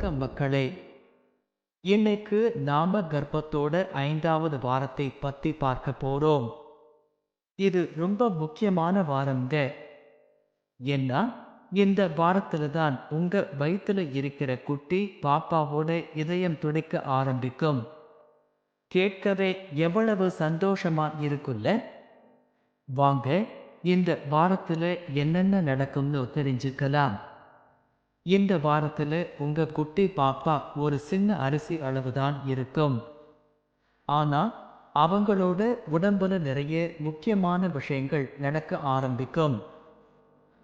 மக்களே. இன்னைக்கு நாம கர்ப்பத்தோட ஐந்தாவது வாரத்தை பத்தி பார்க்க போறோம். இது ரொம்ப முக்கியமான வாரம்ங்க. ஏன்னா இந்த வாரத்துல தான் உங்க வயித்துல இருக்கிற குட்டி பாப்பாவோட இதயம் துடிக்க ஆரம்பிக்கும். கேட்கவே எவ்வளவு சந்தோஷமா இருக்குல்ல? வாங்க இந்த வாரத்துல என்னென்ன நடக்கும்னு தெரிஞ்சுக்கலாம். இந்த வாரத்தில் உங்க குட்டி பாப்பா ஒரு சின்ன அரிசி அளவு தான் இருக்கும். ஆனா அவங்களோட உடம்புல நிறைய முக்கியமான விஷயங்கள் நடக்க ஆரம்பிக்கும்.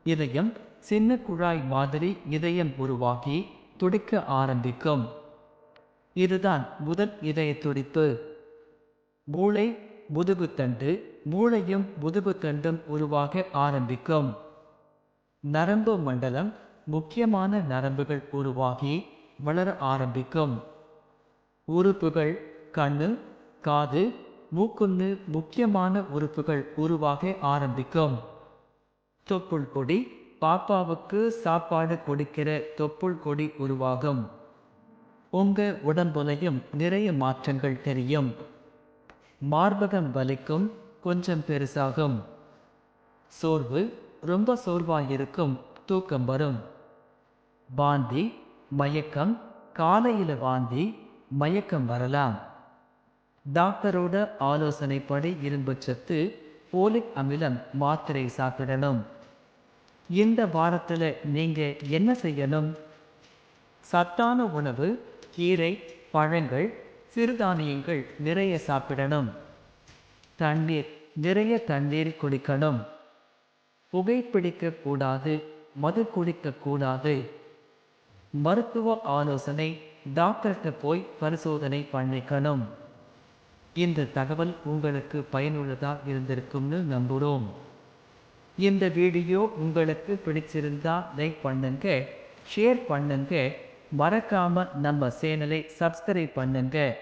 இதயம் சின்ன குழாய் மாதிரி இதயம் உருவாகி துடிக்க ஆரம்பிக்கும். இதுதான் முதல் இதய துடிப்பு. மூளை முதுகுத்தண்டு மூளையும் முதுகுத்தண்டும் உருவாக ஆரம்பிக்கும். நரம்பு மண்டலம் முக்கியமான நரம்புகள் உருவாகி வளர ஆரம்பிக்கும். உறுப்புகள் கண்ணு காது மூக்குன்னு முக்கியமான உறுப்புகள் உருவாக ஆரம்பிக்கும். தொப்புள் கொடி பாப்பாவுக்கு சாப்பாடு கொடுக்கிற தொப்புள் கொடி உருவாகும். உங்க உடம்புலையும் நிறைய மாற்றங்கள் தெரியும். மார்பகம் வலிக்கும் கொஞ்சம் பெருசாகும். சோர்வு ரொம்ப சோர்வாயிருக்கும் தூக்கம் வரும். வாந்தி மயக்கம் காலையில் வாந்தி மயக்கம் வரலாம். டாக்டரோட ஆலோசனைப்படி இரும்பு சத்து போலிக் அமிலம் மாத்திரை சாப்பிடணும். இந்த வாரத்தில் நீங்கள் என்ன செய்யணும்? சத்தான உணவு கீரை பழங்கள் சிறுதானியங்கள் நிறைய சாப்பிடணும். தண்ணீர் நிறைய தண்ணீர் குடிக்கணும். புகைப்பிடிக்கக்கூடாது மது குடிக்கக்கூடாது. மருத்துவ ஆலோசனை டாக்டர்கிட்ட போய் பரிசோதனை பண்ணிக்கணும். இந்த தகவல் உங்களுக்கு பயனுள்ளதா இருந்திருக்கும்னு நம்புகிறோம் இந்த வீடியோ உங்களுக்கு பிடிச்சிருந்தா லைக் பண்ணுங்க ஷேர் பண்ணுங்க. மறக்காம நம்ம சேனலை சப்ஸ்கிரைப் பண்ணுங்க.